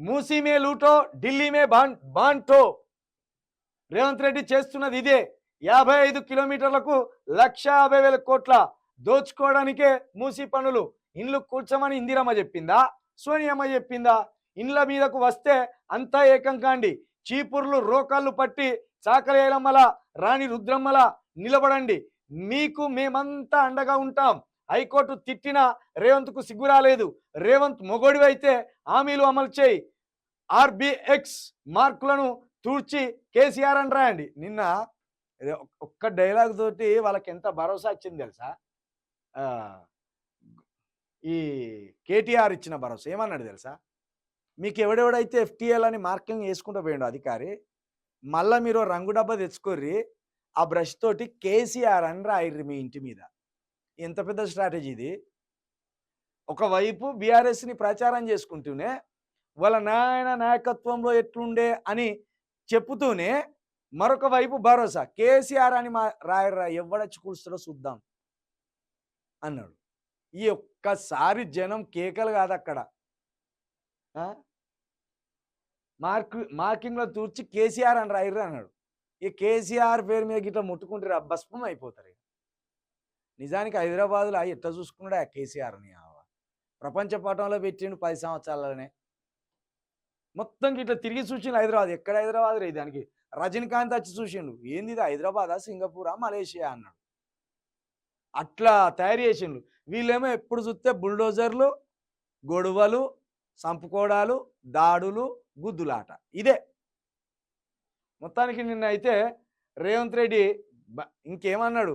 మూసీ మే లూటో ఢిల్లీ మే బాన్ బాంటో రేవంత్ రెడ్డి చేస్తున్నది ఇదే. యాభై ఐదు కిలోమీటర్లకు లక్ష యాభై వేల కోట్ల దోచుకోవడానికే మూసి పనులు. ఇండ్లు కూర్చోమని ఇందిరమ్మ చెప్పిందా? సోనియమ్మ చెప్పిందా? ఇండ్ల మీదకు వస్తే అంతా ఏకం కాండి. చీపుర్లు రోకాళ్ళు పట్టి చాకలేలమ్మల రాణి రుద్రమ్మల నిలబడండి. మీకు మేమంతా అండగా ఉంటాం. హైకోర్టు తిట్టిన రేవంత్కు సిగ్గు రాలేదు రేవంత్ మొగోడివైతే హామీలు అమలు చేయి. ఆర్బిఎక్స్ మార్కులను తూర్చి కేసీఆర్ అని రాయండి. నిన్న ఒక్క డైలాగ్ తోటి వాళ్ళకి ఎంత భరోసా వచ్చింది తెలుసా? ఈ కేటీఆర్ ఇచ్చిన భరోసా ఏమన్నాడు తెలుసా? మీకు ఎవడెవడైతే ఎఫ్టీఎల్ అని మార్కింగ్ వేసుకుంటూ పోయిండు అధికారి మళ్ళా మీరు రంగు డబ్బా తెచ్చుకోర్రి ఆ బ్రష్ తోటి కేసీఆర్ అని రాయిర్రి మీ ఇంటి మీద. ఎంత పెద్ద స్ట్రాటజీ ఇది. ఒకవైపు బీఆర్ఎస్ని ప్రచారం చేసుకుంటూనే వాళ్ళ నాయన నాయకత్వంలో ఎట్లుండే అని చెప్పుతూనే మరొక వైపు భరోసా కేసీఆర్ అని మా రాయరా ఎవడ చికుడుస్తాడో చూద్దాం అన్నాడు. ఈ ఒక్కసారి జనం కేకలు కాదు అక్కడ మార్క్ మార్కు మార్కింగ్లో తూర్చి కేసీఆర్ అని రాయర్రా అన్నాడు. ఈ కేసీఆర్ పేరు మీద గిట్లా ముట్టుకుంటారు భస్మం అయిపోతారు నిజానికి హైదరాబాద్లో ఎట్లా చూసుకున్నాడు ఆ కేసీఆర్ని ప్రపంచ పటంలో పెట్టిండు పది సంవత్సరాలనే. మొత్తం గిట్లా తిరిగి చూసిండు హైదరాబాద్. ఎక్కడ హైదరాబాద్ రే దానికి? రజనీకాంత్ వచ్చి చూసిండు. ఏంది ఇది? హైదరాబాదా? సింగపూరా? మలేషియా అన్నాడు. అట్లా తయారు చేసిండు. వీళ్ళేమో ఎప్పుడు చూస్తే బుల్డోజర్లు గొడవలు సంపుకోడాలు దాడులు గుద్దులాట. ఇదే. మొత్తానికి నిన్న అయితే రేవంత్ రెడ్డి ఇంకేమన్నాడు?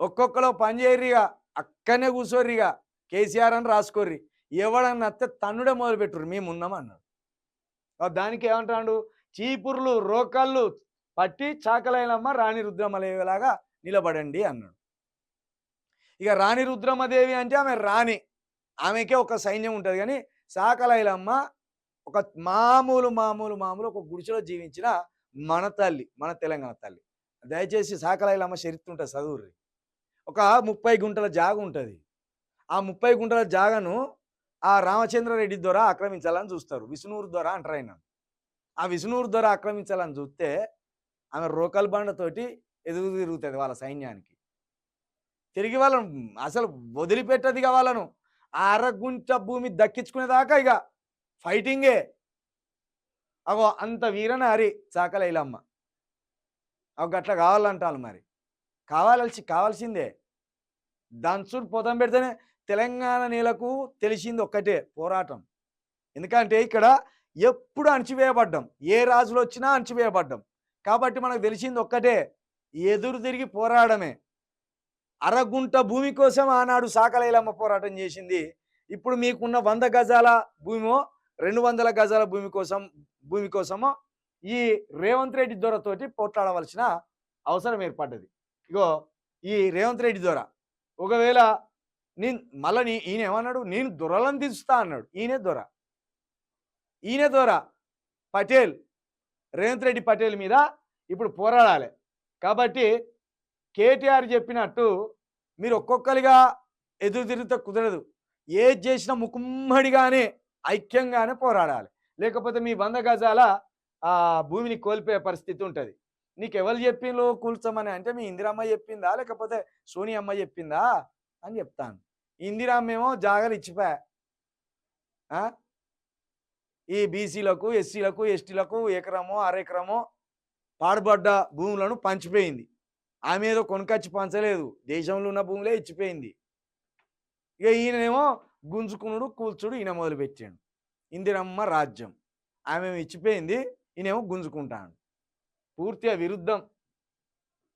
ఒక్కొక్కలో పని చేయర్రిగా అక్కనే కూర్చోర్రిగా కేసీఆర్ అని రాసుకోర్రి. ఎవడన్నా అత్తే తన్నుడే మొదలు పెట్టుర్రు మేము అన్నాడు. దానికి ఏమంటాడు? చీపుర్లు రోకళ్ళు పట్టి చాకలైనమ్మ రాణి రుద్రమలేలాగా నిలబడండి అన్నాడు. ఇక రాణి రుద్రమదేవి అంటే ఆమె రాణి. ఆమెకే ఒక సైన్యం ఉంటుంది కానీ సాకలైలమ్మ ఒక మామూలు మామూలు మామూలు ఒక గుడిసెలో జీవించిన మన తల్లి మన తెలంగాణ తల్లి. దయచేసి సాకలైలమ్మ చరిత్ర ఉంటుంది చదువుర్రి. ఒక ముప్పై గుంటల జాగ ఉంటుంది. ఆ ముప్పై గుంటల జాగను ఆ రామచంద్రారెడ్డి ద్వారా ఆక్రమించాలని చూస్తారు. విష్ణువురు ద్వారా అంటారు ఆయన. ఆ విష్ణువురు ద్వారా ఆక్రమించాలని చూస్తే ఆమె రోకల్ బండతోటి ఎదురు తిరుగుతుంది వాళ్ళ సైన్యానికి. తిరిగి వాళ్ళను అసలు వదిలిపెట్టదిగా వాళ్ళను. ఆ అరగుంట భూమి దక్కించుకునేదాకా ఇక ఫైటింగే. అగో అంత వీరన హరి చాకలైలమ్మ. అవి గట్ల కావాలంటారు మరి. కావాల్సి కావాల్సిందే. దంచుడు పొదం పెడితేనే తెలంగాణ నేలకు తెలిసింది ఒక్కటే పోరాటం. ఎందుకంటే ఇక్కడ ఎప్పుడు అణచివేయబడ్డం ఏ రాజులు వచ్చినా అణచివేయబడ్డం. కాబట్టి మనకు తెలిసింది ఒక్కటే ఎదురు తిరిగి పోరాడమే. అరగుంట భూమి కోసం ఆనాడు సాకలైలమ్మ పోరాటం చేసింది. ఇప్పుడు మీకున్న వంద గజాల భూమో రెండు వందల గజాల భూమి కోసం భూమి కోసమో ఈ రేవంత్ రెడ్డి దొరతోటి పోట్లాడవలసిన అవసరం ఏర్పడ్డది. ఇగో ఈ రేవంత్ రెడ్డి దొర ఒకవేళ నేను మళ్ళీ నీ ఈయన ఏమన్నాడు? నేను దొరలను దించుతా అన్నాడు. ఈయనే దొర. ఈయన దొర. పటేల్. రేవంత్ రెడ్డి పటేల్ మీద ఇప్పుడు పోరాడాలి. కాబట్టి కేటీఆర్ చెప్పినట్టు మీరు ఒక్కొక్కరిగా ఎదురు తిరిగితే కుదరదు. ఏది చేసినా ముకుమ్మడిగానే ఐక్యంగానే పోరాడాలి. లేకపోతే మీ వంద గజాల భూమిని కోల్పోయే పరిస్థితి ఉంటుంది. నీకు ఎవరు చెప్పిండ్రు కూల్చమని? అంటే మీ ఇందిరమ్మ చెప్పిందా? లేకపోతే సోని అమ్మ చెప్పిందా? అని చెప్తాను. ఇందిరమ్మేమో ఏమో ఇచ్చిపోయా ఈ బీసీలకు ఎస్సీలకు ఎస్టీలకు ఎకరమో అరెకరమో పాడుబడ్డ భూములను పంచిపోయింది. ఆమె ఏదో కొనుకొచ్చి పంచలేదు. దేశంలో ఉన్న భూములే ఇచ్చిపోయింది. ఇక ఈయనేమో గుంజుకునుడు కూల్చుడు ఈయన మొదలుపెట్టాడు. ఇందిరమ్మ రాజ్యం. ఆమె ఇచ్చిపోయింది ఈయనేమో గుంజుకుంటాడు. పూర్తిగా విరుద్ధం.